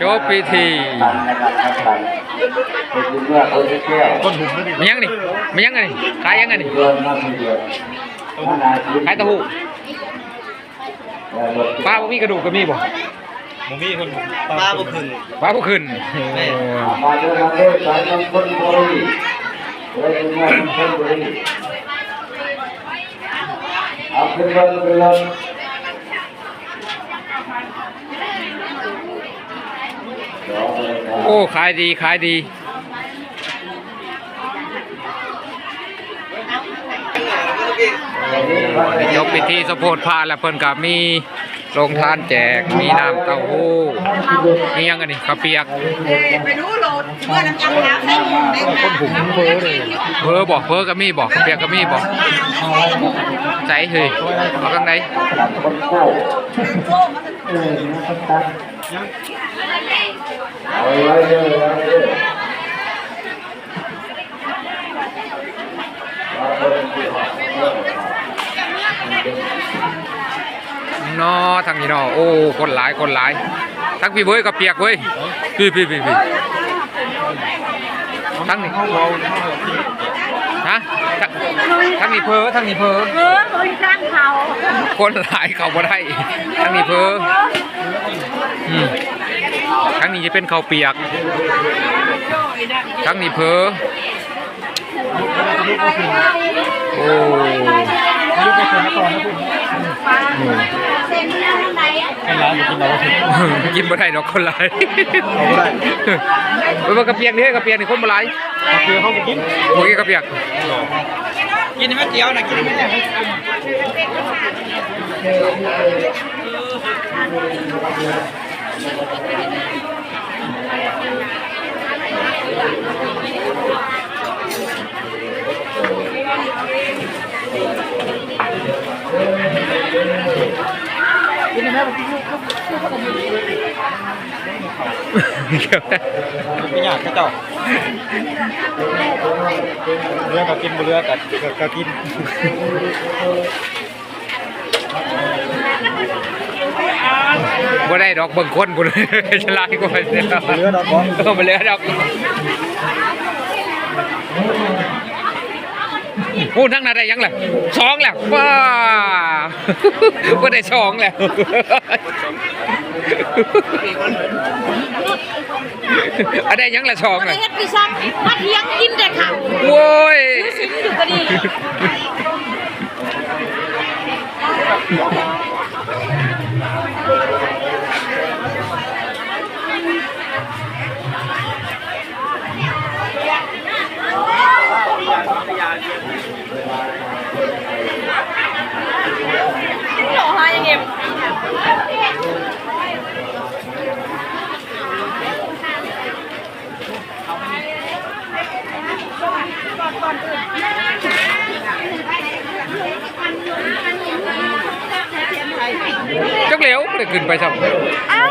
จบพิธีต้นหุ่มไม่ได้มียังนี่มียังไงนี่ขายยังไงนี่ขาดชีวิตขายเต้าหู้เอ่อรถปลาบ่มีกระดูกก็มีบ่หมูมีคนปลาบุกขึ้นปลาบ่ขึ้นมาเดินมาเดินสายน้ำคนบุรีเลยเป็นเงินคนบุรีเอาขึ้นรถขึ้นรถ โอ้ขายดีขายดีจบพิธีสมโพธิพระแล้วเพิ่นก็มีโรงทานแจกมีน้ำเต้าหู้มียังกันนี่ข้าวเปียกไปดูโหลดเมื่อน้ำจังแล้วใส่หมูเด้งคนหุมเพ้อเลยเพ้อบอกเพ้อก็มีบอกข้าวเปียกก็มีบอกใจเฮ้ยเอาข้างในคนโก้โก้มา เออนอาไว้เยอาไว้วนอทางนี้นอโอ้ คนหลาย คนหลาย ทั้งพี่เว้ยกับเปียกเว้ย พี่พี่พี่พี่ทั้งนี้ฮะทั้งทั้งนี้เพ้อทั้งนี้เพอเออเขาสร้างเขา คนหลายเขาบ่ได้ทั้งนี้เพออืม ทั้งนี้จะเป็นข้าวเปียกทั้งนี้เพ้อโอ้ลูกไปคนนครนะคุณเซ็นที่นั่นไหนให้ร้านอยู่กินเราก็ถึงกินบ่ได้ดอกคนหลายเอาบ่ได้เออว่ากระเปียกนี่กระเปียกนี่คนบ่หลายเพื่อเขาไปกินบ่กินกระเปียกกินไม่เจียวนะกินไม่ได้ ไม่อยากให้เจ้าเรือก็กินเรือก็ก็กิน บ่ได้ดอกเบิ่งคนพุ่นฉลาดกว่าเสียเรือดอกบอลเออบ่เหลือดอกโอ้ทั้งนั้นได้ยังล่ะสองแล้วว้าบ่ได้สองแล้วอันได้ยังละสองคนล่ะเฮ็ดปีซ้ำมาเที่ยงกินแต่ข้าวโว้ยชิ้นอยู่ก็ดี หล่อหายังไงก่อนอื่น จักเหลวไม่ได้ขึ้นไปซ้ำเอ้า